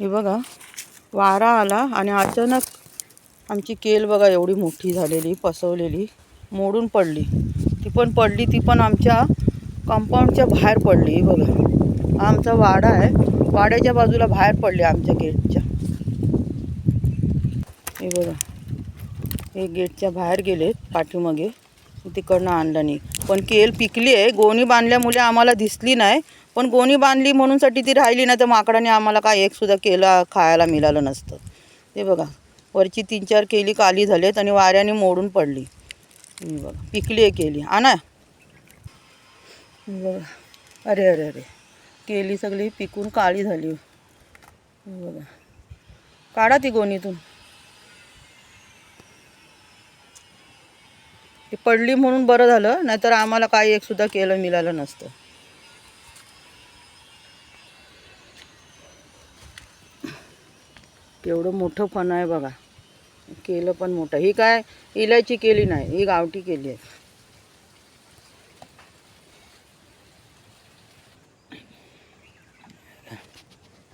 हे बघा वारा आला आणि अचानक आमची केल बघा एवढी मोठी झालेली पसवलेली मोडून पडली. ती पण पडली ती पण आमच्या कंपाऊंडच्या बाहेर पडली बघा. हा आमचा वाडा आहे. वाड्याच्या बाजूला बाहेर पडली आमच्या गेटच्या. हे बघा. हे गेटच्या बाहेर गेलेत पाठीमागे. तिकडनं आणलं नाही. पण केल पिकली आहे. गोणी बांधल्यामुळे आम्हाला दिसली नाही. पण गोणी बांधली म्हणूनसाठी ती राहिली नाही तर माकडाने आम्हाला काय एकसुद्धा केला खायला मिळालं नसतं. ते बघा. वरची तीन चार केली काली झालेत आणि वाऱ्याने मोडून पडली. बघा. पिकली आहे केली. आणा बघा. अरे अरे अरे. केली सगळी पिकून काळी झाली. बघा. काढा ती गोणीतून. ही पडली म्हणून बरं झालं नाहीतर आम्हाला काही एक सुद्धा केलं मिळालं नसतं. एवढं मोठं फण आहे बघा. केलं पण मोठं. ही काय इलायची केली नाही ही गावठी केली आहे.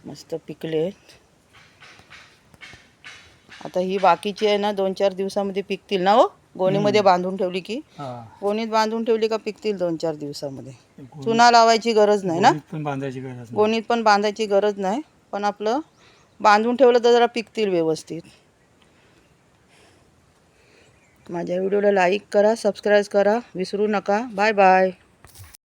मस्त पिकले आहेत. आता ही बाकीची आहे ना दोन चार दिवसामध्ये पिकतील ना हो? गोणीमध्ये बांधून ठेवली की गोणीत बांधून ठेवली का पिकतील दोन चार दिवसामध्ये. चुना लावायची गरज नाही ना? बांधायची गरज. गोणीत पण बांधायची गरज नाही पण आपलं बांधून ठेवलं तर जरा पिकतील व्यवस्थित. माझ्या व्हिडिओला लाईक करा सबस्क्राईब करा विसरू नका. Bye bye.